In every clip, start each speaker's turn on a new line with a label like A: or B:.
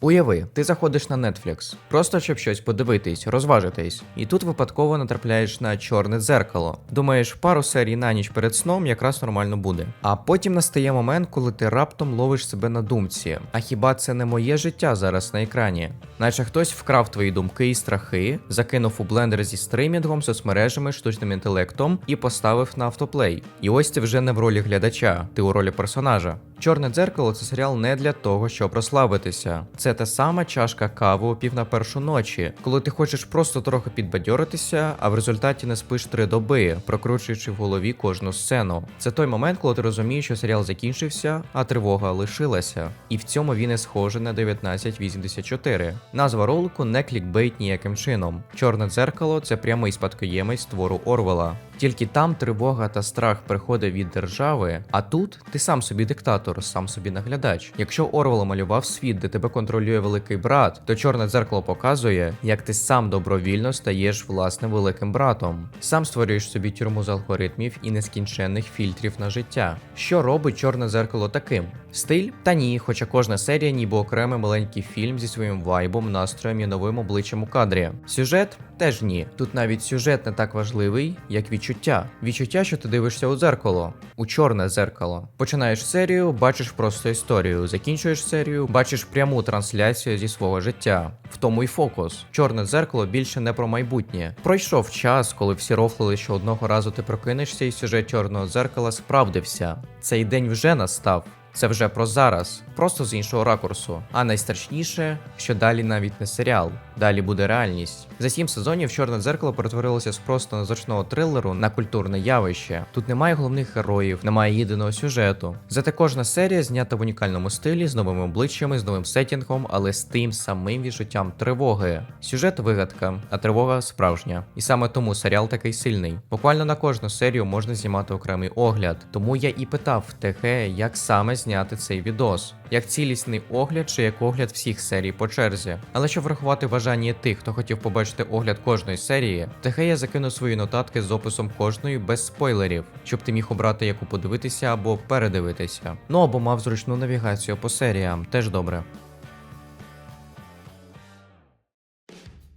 A: Уяви, ти заходиш на Netflix, просто щоб щось подивитись, розважитись, і тут випадково натрапляєш на чорне дзеркало. Думаєш, пару серій на ніч перед сном якраз нормально буде. А потім настає момент, коли ти раптом ловиш себе на думці. А хіба це не моє життя зараз на екрані? Наче хтось вкрав твої думки і страхи, закинув у блендер зі стримінгом, соцмережами, штучним інтелектом і поставив на автоплей. І ось ти вже не в ролі глядача, ти у ролі персонажа. Чорне дзеркало це серіал не для того, щоб розслабитися. Це та сама чашка кави о пів на першу ночі, коли ти хочеш просто трохи підбадьоритися, а в результаті не спиш три доби, прокручуючи в голові кожну сцену. Це той момент, коли ти розумієш, що серіал закінчився, а тривога лишилася. І в цьому він і схожий на 1984. Назва ролику не клікбейт ніяким чином. Чорне дзеркало це прямий спадкоємець твору Орвела. Тільки там тривога та страх приходить від держави, а тут ти сам собі диктатор, сам собі наглядач. Якщо Орвел малював світ, де тебе контролює великий брат, то чорне дзеркало показує, як ти сам добровільно стаєш власним великим братом. Сам створюєш собі тюрму з алгоритмів і нескінченних фільтрів на життя. Що робить чорне дзеркало таким? Стиль? Та ні, хоча кожна серія ніби окремий маленький фільм зі своїм вайбом, настроєм і новим обличчям у кадрі. Сюжет теж ні. Тут навіть сюжет не так важливий, як відчуття. Відчуття, що ти дивишся у дзеркало, у чорне дзеркало. Починаєш серію, бачиш просто історію. Закінчуєш серію, бачиш пряму трансляцію зі свого життя. В тому й фокус. Чорне дзеркало більше не про майбутнє. Пройшов час, коли всі рофлили, що одного разу ти прокинешся, і сюжет чорного дзеркала справдився. Цей день вже настав. Це вже про зараз, просто з іншого ракурсу. А найстрашніше, що далі навіть не серіал, далі буде реальність. За сім сезонів чорне дзеркало перетворилося з просто незначного трилеру на культурне явище. Тут немає головних героїв, немає єдиного сюжету. Зате кожна серія знята в унікальному стилі з новими обличчями, з новим сетінгом, але з тим самим відчуттям тривоги. Сюжет вигадка, а тривога справжня. І саме тому серіал такий сильний. Буквально на кожну серію можна знімати окремий огляд. Тому я і питав ТГ, як саме зняти цей відос, як цілісний огляд чи як огляд всіх серій по черзі. Але щоб врахувати бажання тих, хто хотів побачити огляд кожної серії, в я закину свої нотатки з описом кожної без спойлерів, щоб ти міг обрати яку подивитися або передивитися. Ну або мав зручну навігацію по серіям, теж добре.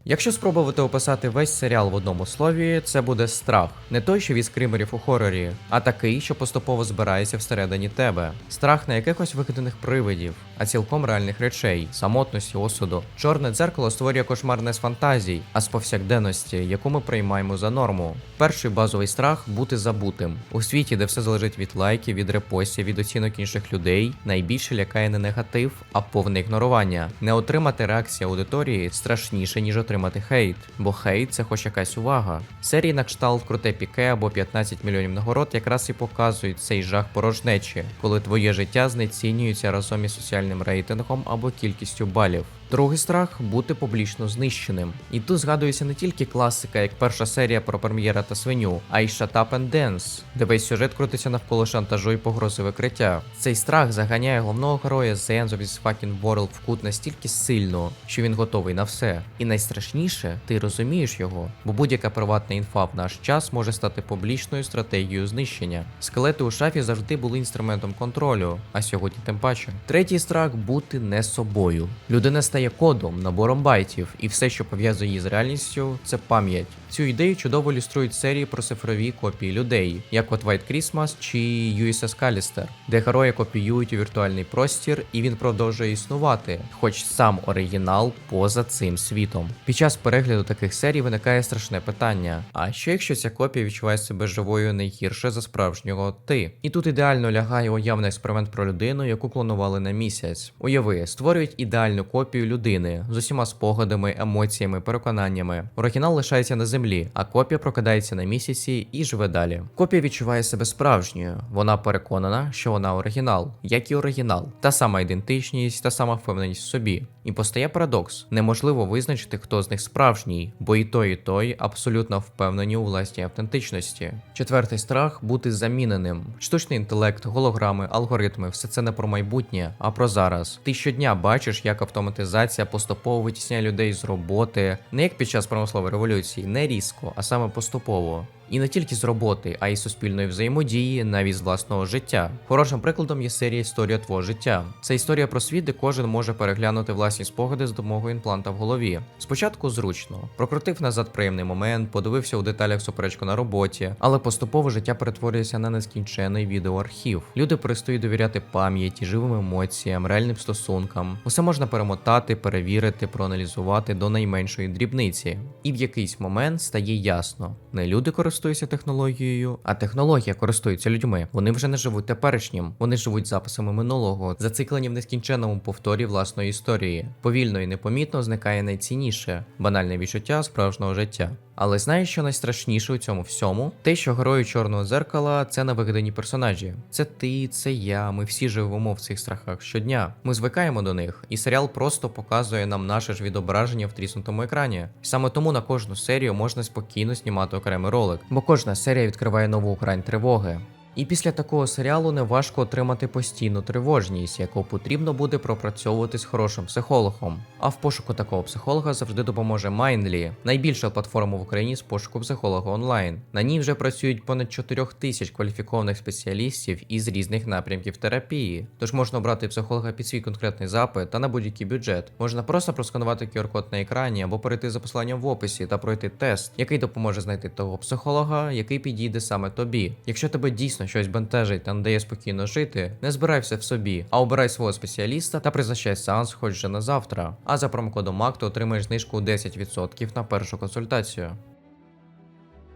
A: Якщо спробувати описати весь серіал в одному слові, це буде страх. Не той, що від скримерів у хорорі, а такий, що поступово збирається всередині тебе. Страх не якихось вигаданих привидів, а цілком реальних речей, самотності, осуду. Чорне дзеркало створює кошмар не з фантазій, а з повсякденності, яку ми приймаємо за норму. Перший базовий страх бути забутим. У світі, де все залежить від лайків, від репостів, від оцінок інших людей, найбільше лякає не негатив, а повне ігнорування. Не отримати реакції аудиторії страшніше, ніж отримати хейт, бо хейт це хоч якась увага. Серії на кшталт круте піке або 15 мільйонів нагород якраз і показують цей жах порожнечі, коли твоє життя знецінюється разом із соціальним рейтингом або кількістю балів. Другий страх бути публічно знищеним. І тут згадується не тільки класика, як перша серія про прем'єра та свиню, а й Shut Up and Dance, де весь сюжет крутиться навколо шантажу і погрози викриття. Цей страх заганяє головного героя The End of This Fucking World в кут настільки сильно, що він готовий на все. І найстрашніше, ти розумієш його, бо будь-яка приватна інфа в наш час може стати публічною стратегією знищення. Скелети у шафі завжди були інструментом контролю, а сьогодні тим паче. Третій страх бути не собою. Людина стає кодом, набором байтів, і все, що пов'язує її з реальністю, це пам'ять. Цю ідею чудово ілюструють серії про цифрові копії людей, як от White Christmas чи USS Callister, де герої копіюють у віртуальний простір, і він продовжує існувати, хоч сам оригінал поза цим світом. Під час перегляду таких серій виникає страшне питання: а що якщо ця копія відчуває себе живою не гірше за справжнього ти? І тут ідеально лягає уявний експеримент про людину, яку клонували на місяць. Уяви, створюють ідеальну копію людини з усіма спогадами, емоціями, переконаннями. Оригінал лишається на землі, а копія прокидається на місяці і живе далі. Копія відчуває себе справжньою. Вона переконана, що вона оригінал, як і оригінал, та сама ідентичність, та сама впевненість в собі. І постає парадокс: неможливо визначити, хто з них справжній, бо і той, і той абсолютно впевнені у власній автентичності. Четвертий страх бути заміненим. Штучний інтелект, голограми, алгоритми все це не про майбутнє, а про зараз. Ти щодня бачиш, як автоматизація поступово витісняє людей з роботи, не як під час промислової революції, не різко, а саме поступово. І не тільки з роботи, а й суспільної взаємодії, навіть з власного життя. Хорошим прикладом є серія Історія твого життя. Це історія про світ, де кожен може переглянути власні спогади з допомогою імпланта в голові. Спочатку зручно, прокрутив назад приємний момент, подивився у деталях суперечку на роботі, але поступово життя перетворюється на нескінчений відеоархів. Люди перестають довіряти пам'яті, живим емоціям, реальним стосункам. Усе можна перемотати, перевірити, проаналізувати до найменшої дрібниці. І в якийсь момент стає ясно: не люди користуються технологією, а технологія користується людьми. Вони вже не живуть теперішнім, вони живуть записами минулого, зациклені в нескінченному повторі власної історії. Повільно і непомітно зникає найцінніше банальне відчуття справжнього життя. Але знаєш, що найстрашніше у цьому всьому? Те, що герої чорного зеркала це невигадані персонажі. Це ти, це я. Ми всі живемо в цих страхах щодня. Ми звикаємо до них, і серіал просто показує нам наше ж відображення в тріснутому екрані. Саме тому на кожну серію можна спокійно знімати окремий ролик, бо кожна серія відкриває нову грань тривоги. І після такого серіалу не важко отримати постійну тривожність, яку потрібно буде пропрацьовувати з хорошим психологом. А в пошуку такого психолога завжди допоможе Mindly, найбільша платформа в Україні з пошуку психолога онлайн. На ній вже працюють понад 4 тисяч кваліфікованих спеціалістів із різних напрямків терапії. Тож можна обрати психолога під свій конкретний запит та на будь-який бюджет. Можна просто просканувати QR-код на екрані або перейти за посиланням в описі та пройти тест, який допоможе знайти того психолога, який підійде саме тобі. Якщо тебе дійсно щось бентежить та не дає спокійно жити, не збирай все в собі, а обирай свого спеціаліста та призначай сеанс хоч вже на завтра. А за промокодом МАК ти отримаєш знижку 10% на першу консультацію.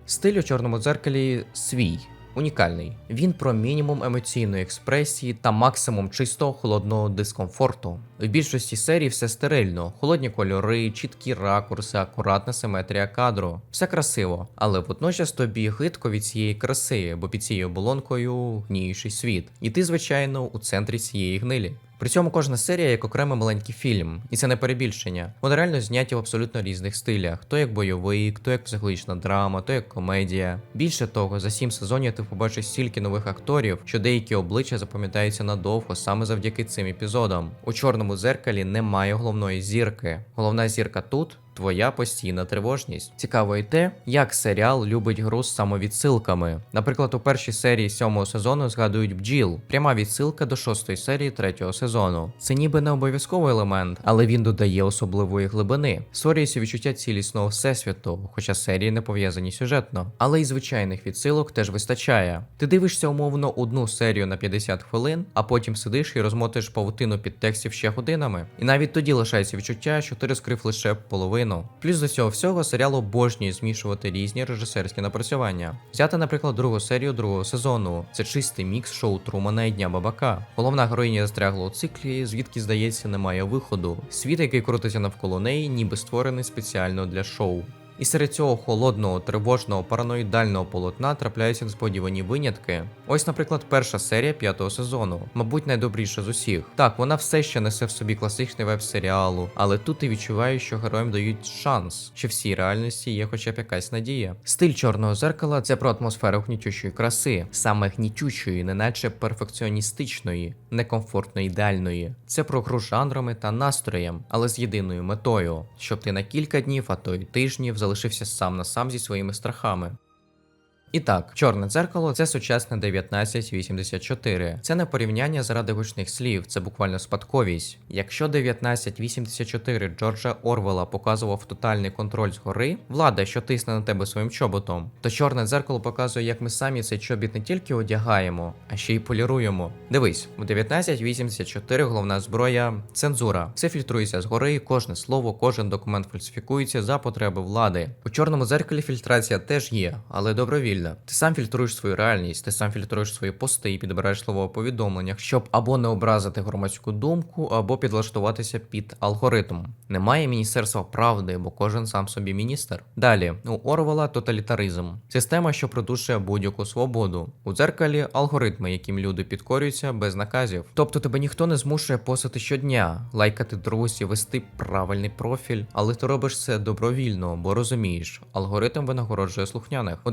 A: Стиль у чорному дзеркалі свій. Унікальний. Він про мінімум емоційної експресії та максимум чистого холодного дискомфорту. В більшості серій все стерильно, холодні кольори, чіткі ракурси, акуратна симетрія кадру. Все красиво, але водночас тобі гидко від цієї краси, бо під цією оболонкою гніючий світ. І ти, звичайно, у центрі цієї гнилі. При цьому кожна серія як окремий маленький фільм, і це не перебільшення. Вони реально зняті в абсолютно різних стилях: то як бойовий, то як психологічна драма, то як комедія. Більше того, за сім сезонів ти побачиш стільки нових акторів, що деякі обличчя запам'ятаються надовго саме завдяки цим епізодам. У чорному зеркалі немає головної зірки. Головна зірка тут. Твоя постійна тривожність. Цікаво і те, як серіал любить гру з самовідсилками. Наприклад, у першій серії сьомого сезону згадують бджіл, пряма відсилка до шостої серії третього сезону. Це ніби не обов'язковий елемент, але він додає особливої глибини. Створюється відчуття цілісного всесвіту, хоча серії не пов'язані сюжетно. Але й звичайних відсилок теж вистачає. Ти дивишся умовно одну серію на 50 хвилин, а потім сидиш і розмотиш павутину підтекстів ще годинами. І навіть тоді лишається відчуття, що ти розкрив лише половину. Плюс до цього всього серіал обожнює змішувати різні режисерські напрацювання. Взяти, наприклад, другу серію другого сезону. Це чистий мікс шоу Трумана і Дня Бабака. Головна героїня застрягла у циклі, звідки, здається, немає виходу. Світ, який крутиться навколо неї, ніби створений спеціально для шоу. І серед цього холодного, тривожного, параноїдального полотна трапляються несподівані винятки. Ось, наприклад, перша серія п'ятого сезону, мабуть, найдобріша з усіх. Так, вона все ще несе в собі класичний веб серіалу, але тут ти відчуваєш, що героям дають шанс, що в цій реальності є хоча б якась надія. Стиль чорного зеркала це про атмосферу гнітючої краси, саме гнітючої, неначе перфекціоністичної, некомфортно ідеальної. Це про гру жанрами та настроєм, але з єдиною метою, щоб ти на кілька днів, а то й тижнів залишився сам на сам зі своїми страхами. І так, чорне дзеркало це сучасне 1984. Це не порівняння заради гучних слів, це буквально спадковість. Якщо 1984 Джорджа Орвела показував тотальний контроль згори, влада, що тисне на тебе своїм чоботом, то чорне дзеркало показує, як ми самі цей чобіт не тільки одягаємо, а ще й поліруємо. Дивись, у 1984 головна зброя цензура. Все фільтрується згори, кожне слово, кожен документ фальсифікується за потреби влади. У чорному дзеркалі фільтрація теж є, але добровільна. Ти сам фільтруєш свою реальність, ти сам фільтруєш свої пости і підбираєш слово у повідомленнях, щоб або не образити громадську думку, або підлаштуватися під алгоритм. Немає міністерства правди, бо кожен сам собі міністр. Далі у Орвела тоталітаризм, система, що придушує будь-яку свободу. У дзеркалі алгоритми, яким люди підкорюються без наказів. Тобто тебе ніхто не змушує посити щодня, лайкати друзів, вести правильний профіль, але ти робиш це добровільно, бо розумієш, алгоритм винагороджує слухняних. У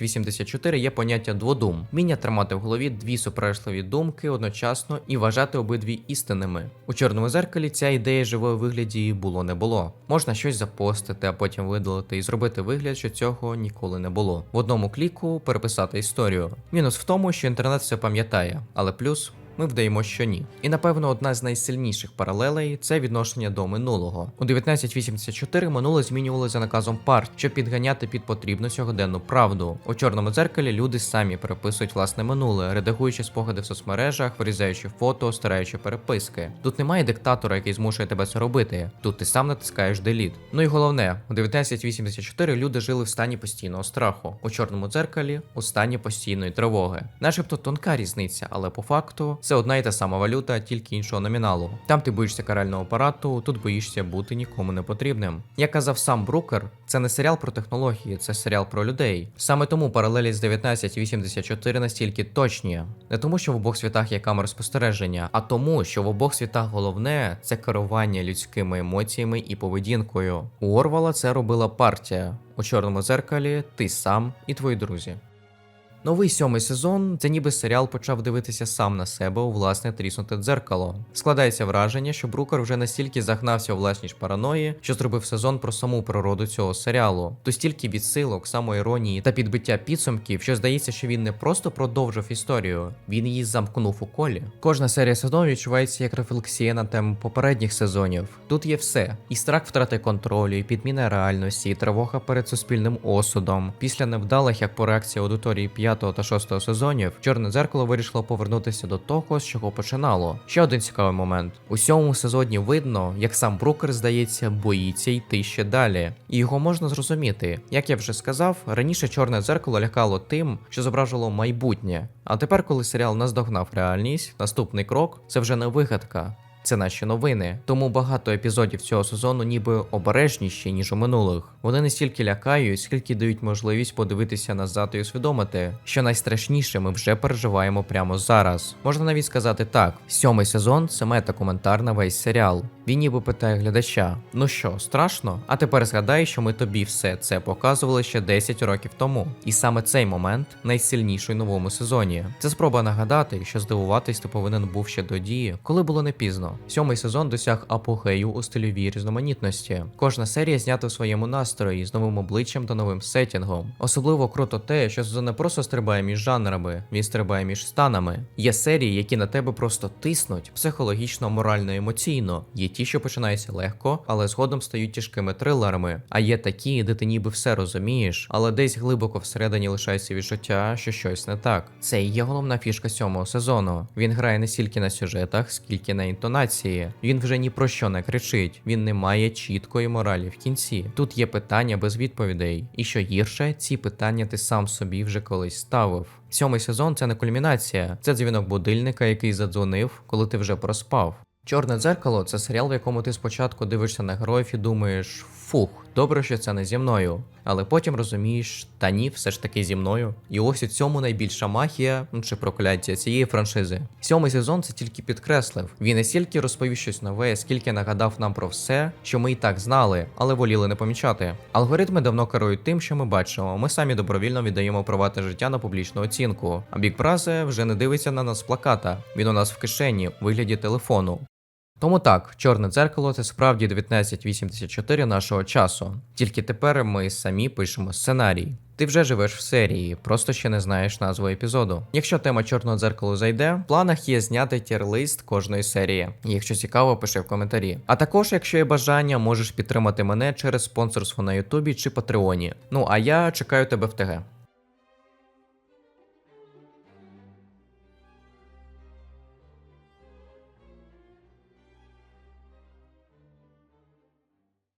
A: 1984 є поняття дводум, міння тримати в голові дві суперечливі думки одночасно і вважати обидві істинними. У чорному зеркалі ця ідея живої вигляді було не було. Можна щось запостити, а потім видалити і зробити вигляд, що цього ніколи не було. В одному кліку переписати історію. Мінус в тому, що інтернет все пам'ятає, але плюс. Ми вдаємо, що ні. І напевно одна з найсильніших паралелей це відношення до минулого. У 1984 минуле змінювали за наказом парт, щоб підганяти під потрібну сьогоденну правду. У чорному дзеркалі люди самі переписують власне минуле, редагуючи спогади в соцмережах, вирізаючи фото, стираючи переписки. Тут немає диктатора, який змушує тебе це робити. Тут ти сам натискаєш деліт. Ну і головне, у 1984 люди жили в стані постійного страху. У чорному дзеркалі у стані постійної тривоги. Начебто тонка різниця, але по факту це одна і та сама валюта, тільки іншого номіналу. Там ти боїшся карального апарату, тут боїшся бути нікому не потрібним. Як казав сам Брукер, це не серіал про технології, це серіал про людей. Саме тому паралелі з 1984 настільки точні. Не тому, що в обох світах є камери спостереження, а тому, що в обох світах головне це керування людськими емоціями і поведінкою. У Орвала це робила партія. У чорному зеркалі ти сам і твої друзі. Новий сьомий сезон це ніби серіал почав дивитися сам на себе у власне тріснуте дзеркало. Складається враження, що Брукер вже настільки загнався у власні ж параної, що зробив сезон про саму природу цього серіалу. То стільки відсилок, самоіронії та підбиття підсумків, що здається, що він не просто продовжив історію, він її замкнув у колі. Кожна серія сезону відчувається як рефлексія на тему попередніх сезонів. Тут є все: і страх втрати контролю, і підміна реальності, і тривога перед суспільним осудом. Після невдалих, як по реакції аудиторії 5 та 6 сезонів, чорне дзеркало вирішило повернутися до того, з чого починало. Ще один цікавий момент: у сьомому сезоні видно, як сам Брукер, здається, боїться йти ще далі. І його можна зрозуміти. Як я вже сказав, раніше чорне дзеркало лякало тим, що зображувало майбутнє. А тепер, коли серіал наздогнав реальність, наступний крок це вже не вигадка. Це наші новини, тому багато епізодів цього сезону ніби обережніші, ніж у минулих. Вони не стільки лякають, скільки дають можливість подивитися назад і усвідомити, що найстрашніше ми вже переживаємо прямо зараз. Можна навіть сказати так: сьомий сезон це мета-коментар на весь серіал. Він ніби питає глядача: ну що, страшно? А тепер згадай, що ми тобі все це показували ще 10 років тому. І саме цей момент найсильніший у новому сезоні. Це спроба нагадати, що здивуватись ти повинен був ще тоді, коли було не пізно. Сьомий сезон досяг апогею у стильовій різноманітності. Кожна серія знята в своєму настрої з новим обличчям та новим сеттінгом. Особливо круто те, що сезон не просто стрибає між жанрами, він стрибає між станами. Є серії, які на тебе просто тиснуть психологічно, морально, емоційно. Є ті, що починаються легко, але згодом стають тяжкими трилерами. А є такі, де ти ніби все розумієш, але десь глибоко всередині лишається відчуття, що щось не так. Це і є головна фішка сьомого сезону. Він грає не стільки на сюжетах, скільки на інтонації. Він вже ні про що не кричить. Він не має чіткої моралі в кінці. Тут є питання без відповідей. І що гірше, ці питання ти сам собі вже колись ставив. Сьомий сезон це не кульмінація, це дзвінок будильника, який задзвонив, коли ти вже проспав. Чорне дзеркало це серіал, в якому ти спочатку дивишся на героїв і думаєш фух, добре, що це не зі мною. Але потім розумієш, та ні, все ж таки зі мною. І ось у цьому найбільша магія ну, чи прокляття цієї франшизи. Сьомий сезон це тільки підкреслив. Він не стільки розповів щось нове, скільки нагадав нам про все, що ми і так знали, але воліли не помічати. Алгоритми давно керують тим, що ми бачимо. Ми самі добровільно віддаємо права життя на публічну оцінку. А Бік Бразе вже не дивиться на нас плаката. Він у нас в кишені, у вигляді телефону. Тому так, чорне дзеркало це справді 1984 нашого часу. Тільки тепер ми самі пишемо сценарій. Ти вже живеш в серії, просто ще не знаєш назву епізоду. Якщо тема чорного дзеркалу зайде, в планах є зняти тір-лист кожної серії. Якщо цікаво, пиши в коментарі. А також, якщо є бажання, можеш підтримати мене через спонсорство на Ютубі чи Патреоні. Ну а я чекаю тебе в ТГ.